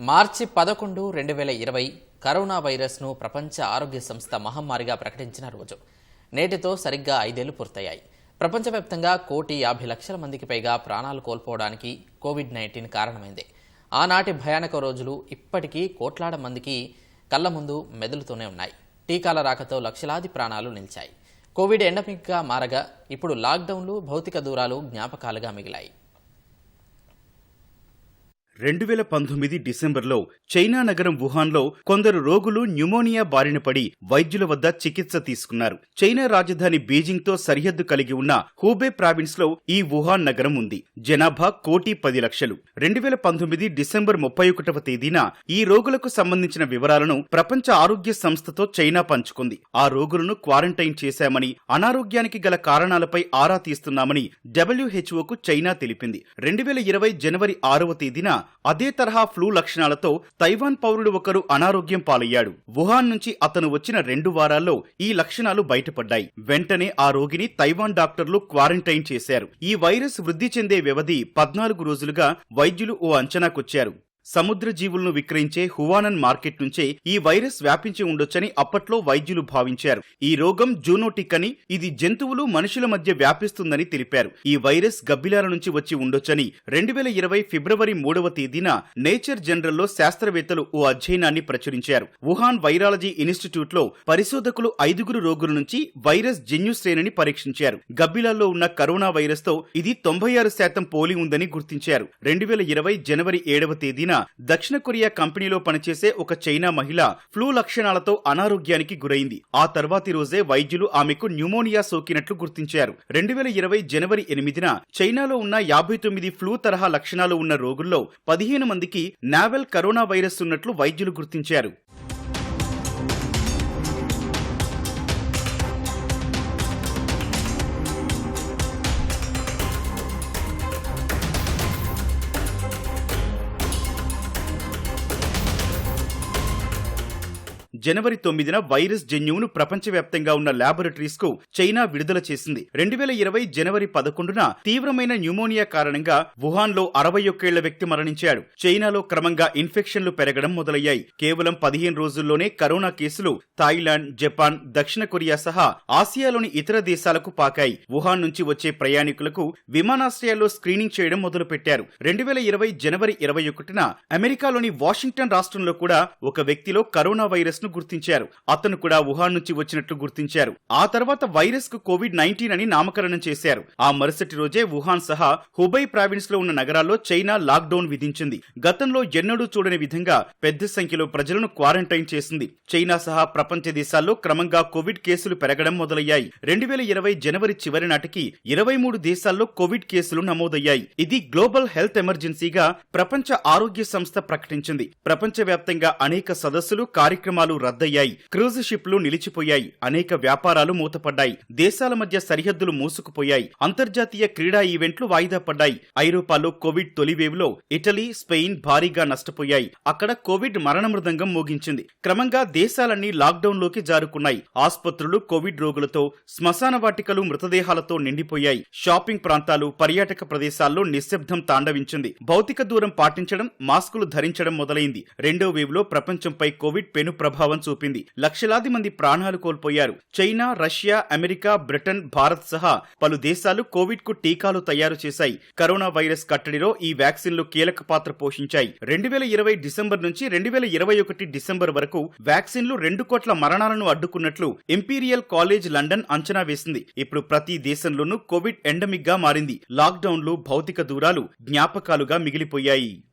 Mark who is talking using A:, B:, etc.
A: మార్చి పదకొండు రెండు వేల ఇరవై కరోనా వైరస్ను ప్రపంచ ఆరోగ్య సంస్థ మహమ్మారిగా ప్రకటించిన రోజు. నేటితో సరిగ్గా ఐదేళ్ళు పూర్తయ్యాయి. ప్రపంచవ్యాప్తంగా కోటి యాభై లక్షల మందికి పైగా ప్రాణాలు కోల్పోవడానికి కోవిడ్ నైన్టీన్ కారణమైంది. ఆనాటి భయానక రోజులు ఇప్పటికీ కోట్లాడ మందికి కళ్ళ ముందు మెదులుతూనే ఉన్నాయి. టీకాల రాకతో లక్షలాది ప్రాణాలు నిలిచాయి. కోవిడ్ ఎండమిక్గా మారగా ఇప్పుడు లాక్డౌన్లు భౌతిక దూరాలు జ్ఞాపకాలుగా మిగిలాయి.
B: రెండు వేల పంతొమ్మిది డిసెంబర్లో చైనా నగరం వుహాన్లో కొందరు రోగులు న్యూమోనియా బారిన పడి వైద్యుల వద్ద చికిత్స తీసుకున్నారు. చైనా రాజధాని బీజింగ్తో సరిహద్దు కలిగి ఉన్న హూబే ప్రావిన్స్లో ఈ వుహాన్ నగరం ఉంది. జనాభా కోటి పది లక్షలు. రెండు వేల పంతొమ్మిది డిసెంబర్ ముప్పై ఒకటవ తేదీన ఈ రోగులకు సంబంధించిన వివరాలను ప్రపంచ ఆరోగ్య సంస్థతో చైనా పంచుకుంది. ఆ రోగులను క్వారంటైన్ చేశామని అనారోగ్యానికి గల కారణాలపై ఆరా తీస్తున్నామని డబ్ల్యూహెచ్ఓకు చైనా తెలిపింది. రెండు వేల ఇరవై జనవరి ఆరవ తేదీన అదే తరహా ఫ్లూ లక్షణాలతో తైవాన్ పౌరుడు ఒకరు అనారోగ్యం పాలయ్యాడు. వుహాన్ నుంచి అతను వచ్చిన రెండు వారాల్లో ఈ లక్షణాలు బయటపడ్డాయి. వెంటనే ఆ రోగిని తైవాన్ డాక్టర్లు క్వారంటైన్ చేశారు. ఈ వైరస్ వృద్ధి చెందే వ్యవధి పద్నాలుగు రోజులుగా వైద్యులు ఓ అంచనాకొచ్చారు. సముద్ర జీవులను విక్రయించే హువానన్ మార్కెట్ నుంచే ఈ వైరస్ వ్యాపించి ఉండొచ్చని అప్పట్లో వైద్యులు భావించారు. ఈ రోగం జూనోటిక్ అని ఇది జంతువులు మనుషుల మధ్య వ్యాపిస్తుందని తెలిపారు. ఈ వైరస్ గబ్బిలాల నుంచి వచ్చి ఉండొచ్చని రెండు వేల ఇరవై ఫిబ్రవరి మూడవ తేదీన నేచర్ జనరల్లో శాస్త్రవేత్తలు ఓ అధ్యయనాన్ని ప్రచురించారు. వుహాన్ వైరాలజీ ఇన్స్టిట్యూట్లో పరిశోధకులు ఐదుగురు రోగుల నుంచి వైరస్ జన్యు శ్రేణిని పరీక్షించారు. గబ్బిలాల్లో ఉన్న కరోనా వైరస్తో ఇది తొంభై ఆరు శాతం పోలి ఉందని గుర్తించారు. రెండు వేల ఇరవై జనవరి ఏడవ తేదీన దక్షిణ కొరియా కంపెనీలో పనిచేసే ఒక చైనా మహిళ ఫ్లూ లక్షణాలతో అనారోగ్యానికి గురైంది. ఆ తర్వాతి రోజే వైద్యులు ఆమెకు న్యూమోనియా సోకినట్లు గుర్తించారు. రెండు వేల ఇరవై జనవరి ఎనిమిదిన చైనాలో ఉన్న యాభై తొమ్మిది ఫ్లూ తరహా లక్షణాలు ఉన్న రోగుల్లో పదిహేను మందికి నావెల్ కరోనా వైరస్ ఉన్నట్లు వైద్యులు గుర్తించారు. జనవరి తొమ్మిదిన వైరస్ జన్యువును ప్రపంచవ్యాప్తంగా ఉన్న ల్యాబొరేటరీస్కు చైనా విడుదల చేసింది. రెండు వేల ఇరవై జనవరి పదకొండున తీవ్రమైన న్యూమోనియా కారణంగా వుహాన్లో అరవై ఒక్కేళ్ళ వ్యక్తి మరణించాడు. చైనాలో క్రమంగా ఇన్ఫెక్షన్లు పెరగడం మొదలయ్యాయి. కేవలం పదిహేను రోజుల్లోనే కరోనా కేసులు థాయిలాండ్ జపాన్ దక్షిణ కొరియా సహా ఆసియాలోని ఇతర దేశాలకు పాకాయి. వుహాన్ నుంచి వచ్చే ప్రయాణికులకు విమానాశ్రయాల్లో స్క్రీనింగ్ చేయడం మొదలుపెట్టారు. రెండు వేల ఇరవై జనవరి ఇరవై ఒకటిన అమెరికాలోని వాషింగ్టన్ రాష్ట్రంలో కూడా ఒక వ్యక్తిలో కరోనా వైరస్ను గుర్తించారు. అతను కూడా వుహాన్ నుంచి వచ్చినట్లు గుర్తించారు. ఆ తర్వాత వైరస్కు కోవిడ్ నైన్టీన్ అని నామకరణం చేశారు. ఆ మరుసటి రోజే వుహాన్ సహా హుబై ప్రావిన్స్లో ఉన్న నగరాల్లో చైనా లాక్ డౌన్ విధించింది. గతంలో ఎన్నడూ చూడని విధంగా పెద్ద సంఖ్యలో ప్రజలను క్వారంటైన్ చేసింది. చైనా సహా ప్రపంచ దేశాల్లో క్రమంగా కోవిడ్ కేసులు పెరగడం మొదలయ్యాయి. రెండు వేల ఇరవై జనవరి చివరి నాటికి ఇరవై మూడు దేశాల్లో కోవిడ్ కేసులు నమోదయ్యాయి. ఇది గ్లోబల్ హెల్త్ ఎమర్జెన్సీగా ప్రపంచ ఆరోగ్య సంస్థ ప్రకటించింది. ప్రపంచవ్యాప్తంగా అనేక సదస్సులు కార్యక్రమాలు రద్దయ్యాయి. క్రూజ్ షిప్లు నిలిచిపోయాయి. అనేక వ్యాపారాలు మూతపడ్డాయి. దేశాల మధ్య సరిహద్దులు మూసుకుపోయాయి. అంతర్జాతీయ క్రీడా ఈవెంట్లు వాయిదా పడ్డాయి. ఐరోపాలో కోవిడ్ తొలి వేవ్లో ఇటలీ స్పెయిన్ భారీగా నష్టపోయాయి. అక్కడ కోవిడ్ మరణ మృదంగం మోగించింది. క్రమంగా దేశాలన్నీ లాక్డౌన్లోకి జారుకున్నాయి. ఆసుపత్రులు కోవిడ్ రోగులతో శ్మశాన వాటికలు మృతదేహాలతో నిండిపోయాయి. షాపింగ్ ప్రాంతాలు పర్యాటక ప్రదేశాల్లో నిశ్శబ్దం తాండవించింది. భౌతిక దూరం పాటించడం మాస్కులు ధరించడం మొదలైంది. రెండో వేవ్లో ప్రపంచంపై కోవిడ్ పెను ప్రభావం ప్రభావం చూపింది. లక్షలాది మంది ప్రాణాలు కోల్పోయారు. China Russia America Britain Bharat సహా పలు దేశాలు కోవిడ్కు టీకాలు తయారు చేశాయి. కరోనా వైరస్ కట్టడిలో ఈ వ్యాక్సిన్లు కీలక పాత్ర పోషించాయి. రెండు వేల ఇరవై డిసెంబర్ నుంచి రెండు వేల ఇరవై ఒకటి డిసెంబర్ వరకు వ్యాక్సిన్లు రెండు కోట్ల మరణాలను అడ్డుకున్నట్లు ఇంపీరియల్ కాలేజ్ లండన్ అంచనా వేసింది. ఇప్పుడు ప్రతి దేశంలోనూ కోవిడ్ ఎండమిక్గా మారింది. లాక్డౌన్లు భౌతిక దూరాలు జ్ఞాపకాలుగా మిగిలిపోయాయి.